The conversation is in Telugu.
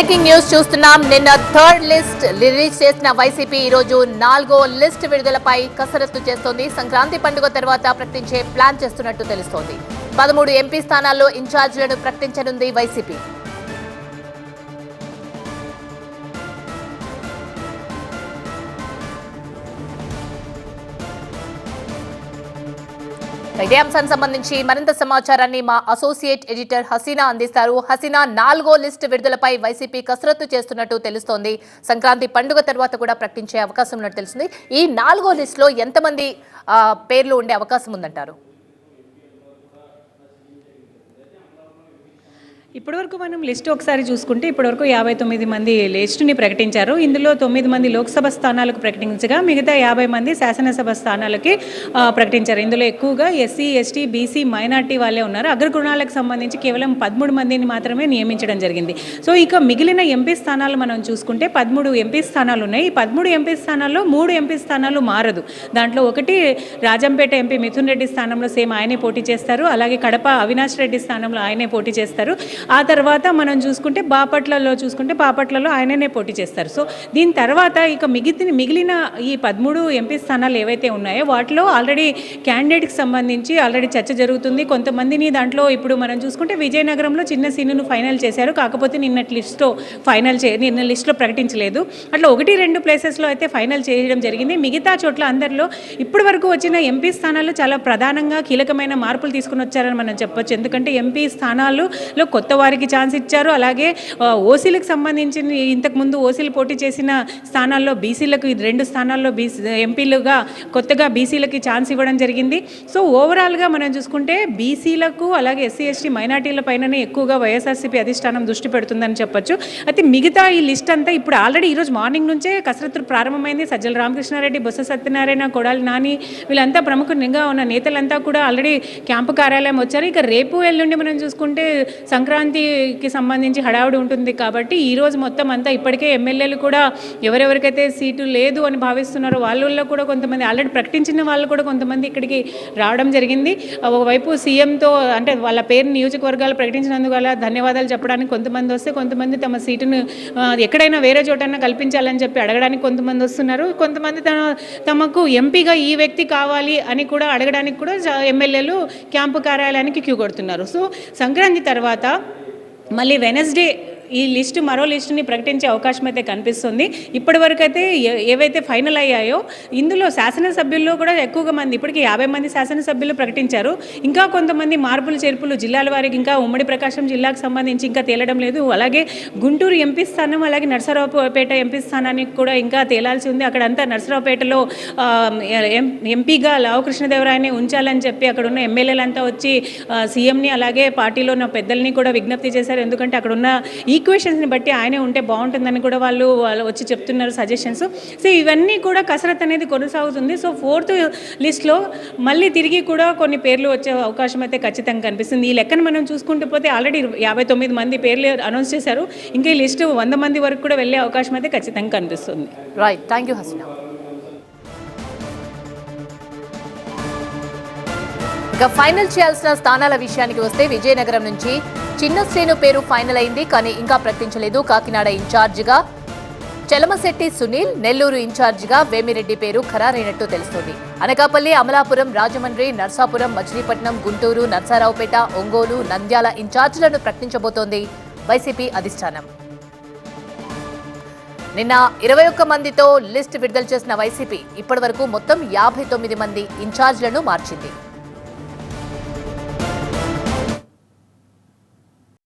బ్రేకింగ్ న్యూస్ చూస్తున్నాం. నిన్న థర్డ్ లిస్ట్ రిలీజ్ చేసిన వైసీపీ ఈ రోజు నాలుగో లిస్ట్ విడుదలపై కసరత్తు చేస్తోంది. సంక్రాంతి పండుగ తర్వాత ప్రకటించే ప్లాన్ చేస్తున్నట్టు తెలుస్తోంది. పదమూడు ఎంపీ స్థానాల్లో ఇన్ఛార్జీలను ప్రకటించనుంది వైసీపీ. ఇదే అంశానికి సంబంధించి మరింత సమాచారాన్ని మా అసోసియేట్ ఎడిటర్ హసీనా అందిస్తారు. హసీనా నాలుగో లిస్ట్ విడుదలపై వైసీపీ కసరత్తు చేస్తున్నట్టు తెలుస్తోంది. సంక్రాంతి పండుగ తర్వాత కూడా ప్రకటించే అవకాశం ఉన్నట్టు తెలుస్తుంది. ఈ నాలుగో లిస్టులో ఎంతమంది పేర్లు ఉండే అవకాశం ఉందంటారు? ఇప్పటివరకు మనం లిస్ట్ ఒకసారి చూసుకుంటే ఇప్పటివరకు యాభై తొమ్మిది మంది లిస్టుని ప్రకటించారు. ఇందులో తొమ్మిది మంది లోక్సభ స్థానాలకు ప్రకటించగా మిగతా యాభై మంది శాసనసభ స్థానాలకి ప్రకటించారు. ఇందులో ఎక్కువగా ఎస్సీ ఎస్టీ బీసీ మైనార్టీ వాళ్ళే ఉన్నారు. అగ్రగుణాలకు సంబంధించి కేవలం పదమూడు మందిని మాత్రమే నియమించడం జరిగింది. సో ఇక మిగిలిన ఎంపీ స్థానాలు మనం చూసుకుంటే పదమూడు ఎంపీ స్థానాలు ఉన్నాయి. ఈ పదమూడు ఎంపీ స్థానాల్లో మూడు ఎంపీ స్థానాలు మారదు. దాంట్లో ఒకటి రాజంపేట ఎంపీ మిథున్ రెడ్డి స్థానంలో సేమ్ ఆయనే పోటీ చేస్తారు. అలాగే కడప అవినాష్ రెడ్డి స్థానంలో ఆయనే పోటీ చేస్తారు. ఆ తర్వాత మనం చూసుకుంటే బాపట్లలో చూసుకుంటే బాపట్లలో ఆయననే పోటీ చేస్తారు. సో దీని తర్వాత ఇక మిగిలిన మిగిలిన ఈ పదమూడు ఎంపీ స్థానాలు ఏవైతే ఉన్నాయో వాటిలో ఆల్రెడీ క్యాండిడేట్కి సంబంధించి ఆల్రెడీ చర్చ జరుగుతుంది. కొంతమందిని దాంట్లో ఇప్పుడు మనం చూసుకుంటే విజయనగరంలో చిన్న సీనును ఫైనల్ చేశారు. కాకపోతే నిన్న లిస్ట్లో ఫైనల్ చే నిన్న లిస్ట్లో ప్రకటించలేదు. అట్లా ఒకటి రెండు ప్లేసెస్లో అయితే ఫైనల్ చేయడం జరిగింది. మిగతా చోట్ల అందరిలో ఇప్పటి వరకు వచ్చిన ఎంపీ స్థానాలు చాలా ప్రధానంగా కీలకమైన మార్పులు తీసుకుని వచ్చారని మనం చెప్పొచ్చు. ఎందుకంటే ఎంపీ స్థానాలలో కొత్త కొత్త వారికి ఛాన్స్ ఇచ్చారు. అలాగే ఓసీలకు సంబంధించిన ఇంతకుముందు ఓసీలు పోటీ చేసిన స్థానాల్లో బీసీలకు ఈ రెండు స్థానాల్లో బీసీ ఎంపీలుగా కొత్తగా బీసీలకి ఛాన్స్ ఇవ్వడం జరిగింది. సో ఓవరాల్గా మనం చూసుకుంటే బీసీలకు అలాగే ఎస్సీ ఎస్టీ మైనార్టీల పైననే ఎక్కువగా వైఎస్ఆర్సీపీ అధిష్టానం దృష్టి పెడుతుందని చెప్పొచ్చు. అయితే మిగతా ఈ లిస్ట్ అంతా ఇప్పుడు ఆల్రెడీ ఈరోజు మార్నింగ్ నుంచే కసరత్తు ప్రారంభమైంది. సజ్జల రామకృష్ణారెడ్డి బొత్స సత్యనారాయణ కొడాలి నాని వీళ్ళంతా ప్రముఖంగా ఉన్న నేతలంతా కూడా ఆల్రెడీ క్యాంపు కార్యాలయం వచ్చారు. ఇక రేపు ఎల్లుండి మనం చూసుకుంటే సంక్రాంతి సంక్రాంతికి సంబంధించి హడావుడి ఉంటుంది కాబట్టి ఈరోజు మొత్తం అంతా ఇప్పటికే ఎమ్మెల్యేలు కూడా ఎవరెవరికైతే సీటు లేదు అని భావిస్తున్నారో వాళ్ళల్లో కూడా కొంతమంది ఆల్రెడీ ప్రకటించిన వాళ్ళు కూడా కొంతమంది ఇక్కడికి రావడం జరిగింది. ఒకవైపు సీఎంతో అంటే వాళ్ళ పేరు నియోజకవర్గాలు ప్రకటించినందువల్ల ధన్యవాదాలు చెప్పడానికి కొంతమంది వస్తే కొంతమంది తమ సీటును ఎక్కడైనా వేరే చోటైనా కల్పించాలని చెప్పి అడగడానికి కొంతమంది వస్తున్నారు. కొంతమంది తన తమకు ఎంపీగా ఈ వ్యక్తి కావాలి అని కూడా అడగడానికి కూడా ఎమ్మెల్యేలు క్యాంపు కార్యాలయానికి క్యూ కొడుతున్నారు. సో సంక్రాంతి తర్వాత మళ్ళీ వెనస్డే ఈ లిస్ట్ మరో లిస్టుని ప్రకటించే అవకాశం అయితే కనిపిస్తుంది. ఇప్పటివరకు అయితే ఏ- ఏవైతే ఫైనల్ అయ్యాయో ఇందులో శాసనసభ్యుల్లో కూడా ఎక్కువగా మంది ఇప్పటికి యాభై మంది శాసనసభ్యులు ప్రకటించారు. ఇంకా కొంతమంది మార్పులు చేర్పులు జిల్లాల వారికి ఇంకా ఉమ్మడి ప్రకాశం జిల్లాకు సంబంధించి ఇంకా తేలడం లేదు. అలాగే గుంటూరు ఎంపీ స్థానం అలాగే నర్సరావుపేట ఎంపీ స్థానానికి కూడా ఇంకా తేలాల్సి ఉంది. అక్కడంతా నర్సరావుపేటలో ఎంపీగా లావు కృష్ణదేవరాయని ఉంచాలని చెప్పి అక్కడ ఉన్న ఎమ్మెల్యేలంతా వచ్చి సీఎంని అలాగే పార్టీలో ఉన్న పెద్దల్ని కూడా విజ్ఞప్తి చేశారు. ఎందుకంటే అక్కడ ఉన్న ఈక్వేషన్స్ని బట్టి ఆయనే ఉంటే బాగుంటుందని కూడా వాళ్ళు వాళ్ళు వచ్చి చెప్తున్నారు సజెషన్స్ సో ఇవన్నీ కూడా కసరత్ అనేది కొనసాగుతుంది. సో ఫోర్త్ లిస్ట్లో మళ్ళీ తిరిగి కూడా కొన్ని పేర్లు వచ్చే అవకాశం అయితే ఖచ్చితంగా కనిపిస్తుంది. ఈ లెక్కను మనం చూసుకుంటూ పోతే ఆల్రెడీ యాభై తొమ్మిది మంది పేర్లు అనౌన్స్ చేశారు. ఇంకా ఈ లిస్టు వంద మంది వరకు కూడా వెళ్ళే అవకాశం అయితే ఖచ్చితంగా కనిపిస్తుంది. రైట్ థ్యాంక్ యూ హసీనా ఇక ఫైనల్ చేయాల్సిన స్థానాల విషయానికి వస్తే విజయనగరం నుంచి చిన్న శ్రేణు పేరు ఫైనల్ అయింది కానీ ఇంకా ప్రకటించలేదు కాకినాడ ఇన్ఛార్జిగా చలమశెట్టి సునీల్ నెల్లూరు ఇన్ఛార్జిగా వేమిరెడ్డి పేరు ఖరారైనట్టు తెలుస్తోంది. అనకాపల్లి అమలాపురం రాజమండ్రి నర్సాపురం మచిలీపట్నం గుంటూరు నర్సారావుపేట ఒంగోలు నంద్యాల ఇన్ఛార్జీలను ప్రకటించబోతోంది వైసీపీ అధిష్టానం. నిన్న ఇరవై ఒక్క మందితో లిస్ట్ విడుదల చేసిన వైసీపీ ఇప్పటివరకు మొత్తం యాభై తొమ్మిది మంది ఇన్ఛార్జీలను మార్చింది.